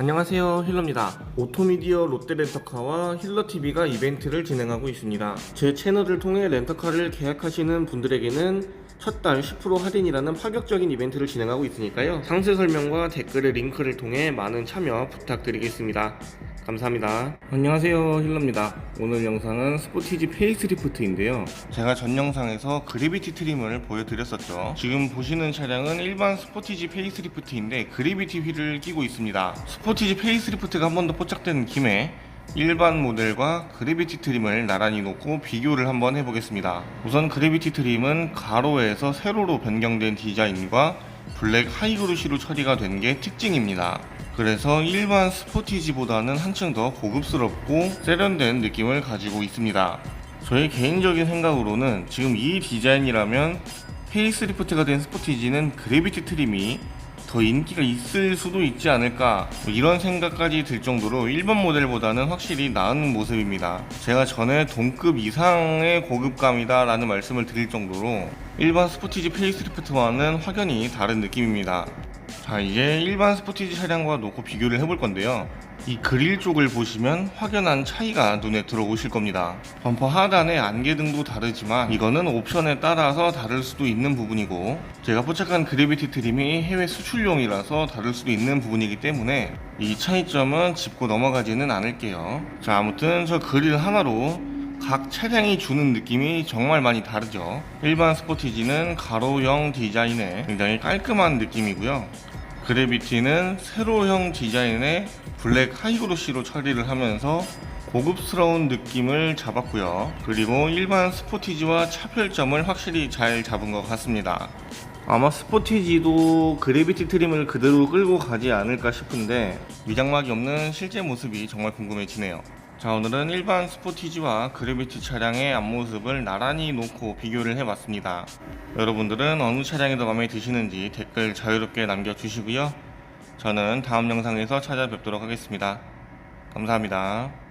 안녕하세요 힐러입니다. 오토미디어 롯데렌터카와 힐러TV가 이벤트를 진행하고 있습니다. 제 채널을 통해 렌터카를 계약하시는 분들에게는 첫 달 10% 할인이라는 파격적인 이벤트를 진행하고 있으니까요. 상세 설명과 댓글의 링크를 통해 많은 참여 부탁드리겠습니다. 감사합니다. 안녕하세요. 힐러입니다. 오늘 영상은 스포티지 페이스리프트인데요. 제가 전 영상에서 그래비티 트림을 보여드렸었죠. 지금 보시는 차량은 일반 스포티지 페이스리프트인데 그래비티 휠을 끼고 있습니다. 스포티지 페이스리프트가 한 번 더 포착된 김에 일반 모델과 그래비티 트림을 나란히 놓고 비교를 한번 해보겠습니다 우선 그래비티 트림은 가로에서 세로로 변경된 디자인과 블랙 하이그루시로 처리가 된 게 특징입니다 그래서 일반 스포티지보다는 한층 더 고급스럽고 세련된 느낌을 가지고 있습니다. 저의 개인적인 생각으로는 지금 이 디자인이라면 페이스리프트가 된 스포티지는 그래비티 트림이 더 인기가 있을 수도 있지 않을까 뭐 이런 생각까지 들 정도로 일반 모델보다는 확실히 나은 모습입니다. 제가 전에 동급 이상의 고급감이다 라는 말씀을 드릴 정도로 일반 스포티지 페이스리프트와는 확연히 다른 느낌입니다. 자 이제 일반 스포티지 차량과 놓고 비교를 해볼 건데요 이 그릴 쪽을 보시면 확연한 차이가 눈에 들어오실 겁니다 범퍼 하단의 안개등도 다르지만 이거는 옵션에 따라서 다를 수도 있는 부분이고 제가 포착한 그래비티 트림이 해외 수출용이라서 다를 수도 있는 부분이기 때문에 이 차이점은 짚고 넘어가지는 않을게요 자 아무튼 저 그릴 하나로 각 차량이 주는 느낌이 정말 많이 다르죠. 일반 스포티지는 가로형 디자인의 굉장히 깔끔한 느낌이고요. 그래비티는 세로형 디자인의 블랙 하이그로시로 처리를 하면서 고급스러운 느낌을 잡았고요. 그리고 일반 스포티지와 차별점을 확실히 잘 잡은 것 같습니다. 아마 스포티지도 그래비티 트림을 그대로 끌고 가지 않을까 싶은데 위장막이 없는 실제 모습이 정말 궁금해지네요. 자 오늘은 일반 스포티지와 그래비티 차량의 앞모습을 나란히 놓고 비교를 해봤습니다. 여러분들은 어느 차량이 더 마음에 드시는지 댓글 자유롭게 남겨주시고요. 저는 다음 영상에서 찾아뵙도록 하겠습니다. 감사합니다.